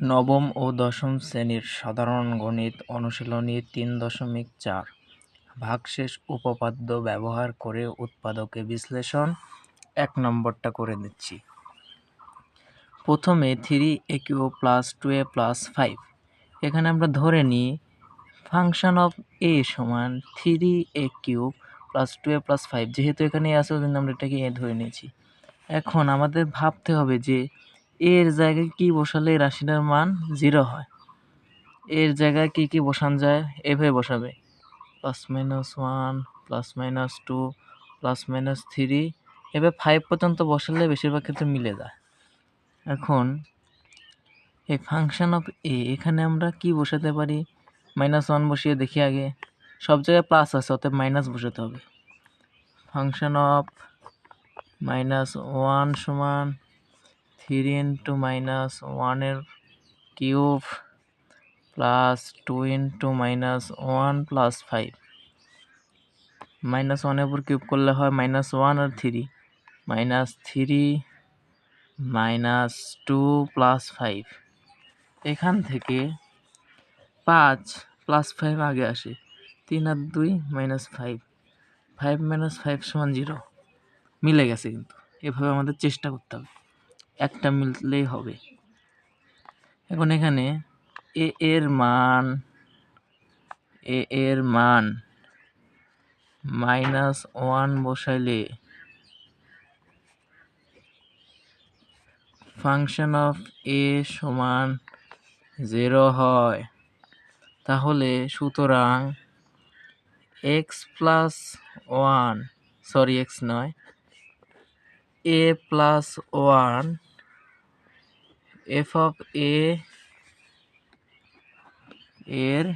নবম ও দশম শ্রেণির সাধারণ গণিত অনুশীলনী তিন দশমিক চার। ভাগশেষ উপপাদ্য ব্যবহার করে উৎপাদকে বিশ্লেষণ। এক নম্বরটা করে দিচ্ছি। প্রথমে three a cube plus two a plus five. এখানে আমরা ধরে নিই, ফাংশন অফ এ সমান three a cube plus two a plus five. যেহেতু এখানে আছে, ওই জন্য আমরা এটাকে এ ধরে নিয়েছি। এখন আমাদের ভাবতে হবে যে এর জায়গায় কি বসালে রাশিটার মান জিরো হয়? এর জায়গায় কি কি বসান যায়? এভাবে বসাবে। Plus minus one plus minus two plus minus three এভাবে ফাইভ পর্যন্ত বসালে বেশিরভাগ ক্ষেত্রে মিলে যায়। এখন এই ফাংশন অফ এ এখানে আমরা কি বসাতে পারি? মাইনাস ওয়ান বসিয়ে দেখি আগে। সব জায়গায় প্লাস আছে, অতএব মাইনাস বসাতে হবে। ফাংশন অফ মাইনাস ওয়ান সমান থ্রি ইন্টু মাইনাস ওয়ানের cube plus two into minus one plus five. Minus ওয়ানের উপর কিউব করলে হয় মাইনাস ওয়ান আর three. Minus three minus two plus five. এখান থেকে পাঁচ প্লাস ফাইভ আগে আসে। তিন আর দুই minus five. Five minus five সমান জিরো। মিলে গেছে কিন্তু। এভাবে আমাদের চেষ্টা করতে হবে। একটা মিললেই হবে। এখন এখানে এ এর মান, এ এর মান মাইনাস ওয়ান বসাইলে ফাংশন অফ এ সমান জিরো হয়। তাহলে সুতরাং x plus one, sorry x নয়, a plus one f of a এর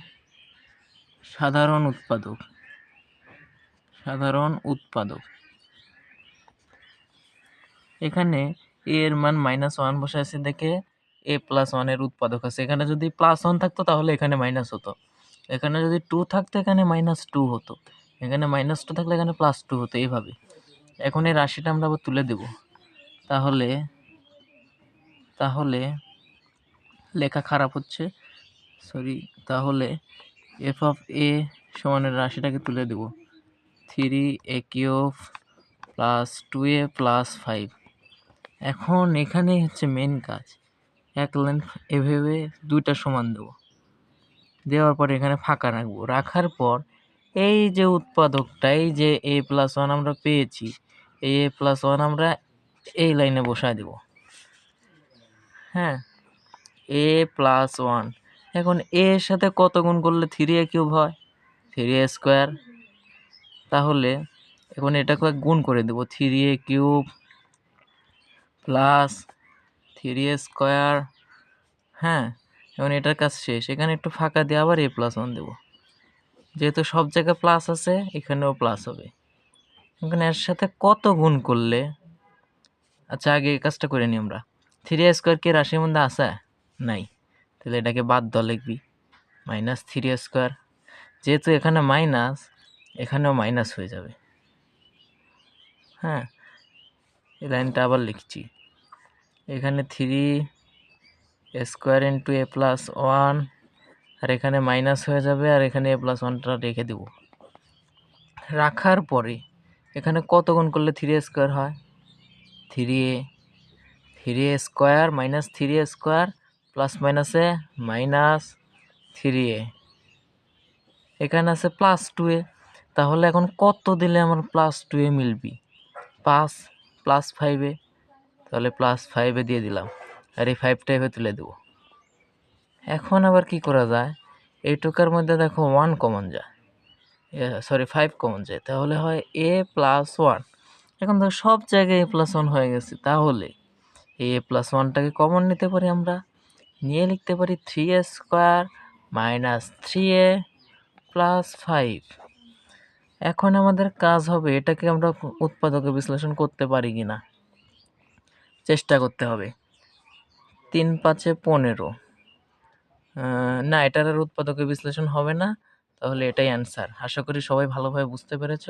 সাধারণ উৎপাদক। সাধারণ উৎপাদক। এখানে এ এর মান মাইনাস ওয়ান বসে আছে, দেখে এ প্লাস ওয়ানের উৎপাদক আছে। এখানে যদি প্লাস ওয়ান থাকতো, তাহলে এখানে মাইনাস হতো। এখানে যদি টু থাকতো, এখানে মাইনাস টু হতো। এখানে মাইনাস টু থাকলে এখানে প্লাস টু হতো, এইভাবে। এখন এই রাশিটা আমরা আবার তুলে দেব। তাহলে তাহলে লেখা খারাপ হচ্ছে। সরি, তাহলে এফ অফ এ সমানের রাশিটাকে তুলে দেব। Three a cube plus two a plus five এখন এখানেই হচ্ছে মেন কাজ। এক লাইন এভাবে দুইটা সমান দেব। দেওয়ার পর এখানে ফাঁকা রাখব। রাখার পর এই যে উৎপাদকটা, এই যে এ প্লাস ওয়ান আমরা পেয়েছি এ প্লাস ওয়ান আমরা এই লাইনে বসায় দেব। হ্যাঁ এ প্লাস ওয়ান এখন এ এর সাথে কত গুণ করলে থ্রি এ কিউব হয়? থ্রি এ স্কোয়ার তাহলে এখন এটাকে গুণ করে দেব three a cube plus three a square হ্যাঁ এখন এটার কাজ শেষ। এখানে একটু ফাঁকা দিয়ে আবার এ প্লাস ওয়ান দেবো। যেহেতু সব জায়গায় প্লাস আছে, এখানেও প্লাস হবে। এখন এর সাথে কত গুণ করলে? আচ্ছা আগে এই কাজটা করে নিই আমরা। থ্রি স্কোয়ার কি রাশির মধ্যে আছে? নাই। তাহলে এটাকে বাদ দেওয়া লিখবি। মাইনাস থ্রি স্কোয়ার যেহেতু এখানে মাইনাস এখানেও মাইনাস হয়ে যাবে। হ্যাঁ? এই লাইনটা আবার লিখছি। এখানে three square into a plus one আর এখানে মাইনাস হয়ে যাবে, আর এখানে এ প্লাস ওয়ানটা রেখে দেব। রাখার পরে এখানে কত গুণ করলে থ্রি স্কোয়ার হয়? Three a three square minus three square plus মাইনাসে মাইনাস থ্রি এ এখানে আছে প্লাস টু এ তাহলে এখন কত দিলে আমার প্লাস টু এ মিলবি? পাঁচ প্লাস ফাইভে তাহলে প্লাস ফাইভে দিয়ে দিলাম। আর এই ফাইভটা তুলে দেবো। এখন আবার কি করা যায়? এইটুকার মধ্যে দেখো ওয়ান কমন যায়। সরি ফাইভ কমন যায়। তাহলে হয় এ প্লাস ওয়ান এখন ধর সব জায়গায় এ প্লাস ওয়ান হয়ে গেছে। তাহলে এ প্লাস ওয়ানটাকে কমন নিতে পারি আমরা। নিয়ে লিখতে পারি three a square minus three a plus five এখন আমাদের কাজ হবে এটাকে আমরা উৎপাদকে বিশ্লেষণ করতে পারি কি না চেষ্টা করতে হবে। তিন পাঁচে পনেরো। না, এটার আর উৎপাদকে বিশ্লেষণ হবে না। তাহলে এটাই অ্যান্সার আশা করি সবাই ভালোভাবে বুঝতে পেরেছ।